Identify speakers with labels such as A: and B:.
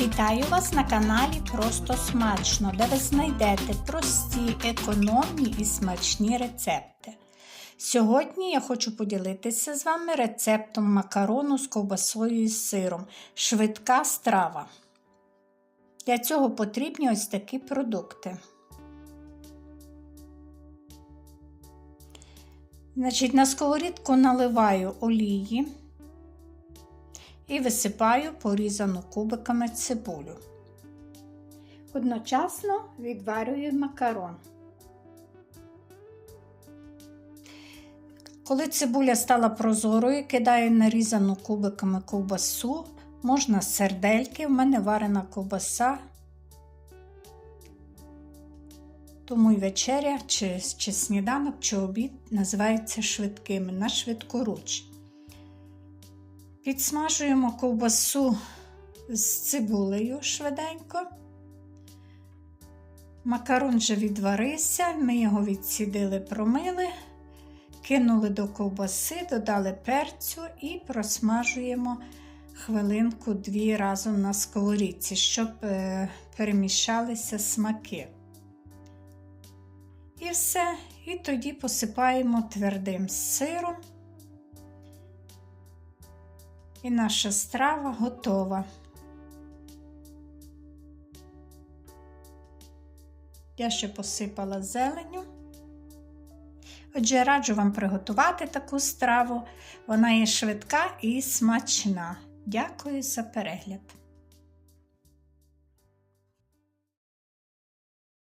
A: Вітаю вас на каналі Просто Смачно, де ви знайдете прості, економні і смачні рецепти. Сьогодні я хочу поділитися з вами рецептом макарону з ковбасою і сиром. Швидка страва. Для цього потрібні ось такі продукти. Значить, На сковорідку наливаю олії і висипаю порізану кубиками цибулю. Одночасно відварюю макарон. Коли цибуля стала прозорою, кидаю нарізану кубиками ковбасу, можна сердельки, в мене варена ковбаса. Тому й вечеря, чи, чи сніданок, чи обід називаються швидкими на швидкоруч. Підсмажуємо ковбасу з цибулею швиденько. Макарон вже відварився, ми його відсідили, промили, кинули до ковбаси, додали перцю і просмажуємо хвилинку-дві разом на сковорідці, щоб е, перемішалися смаки. І все. І тоді посипаємо твердим сиром. І наша страва готова. Я ще посипала зеленю. Отже, раджу вам приготувати таку страву. Вона є швидка і смачна. Дякую за перегляд!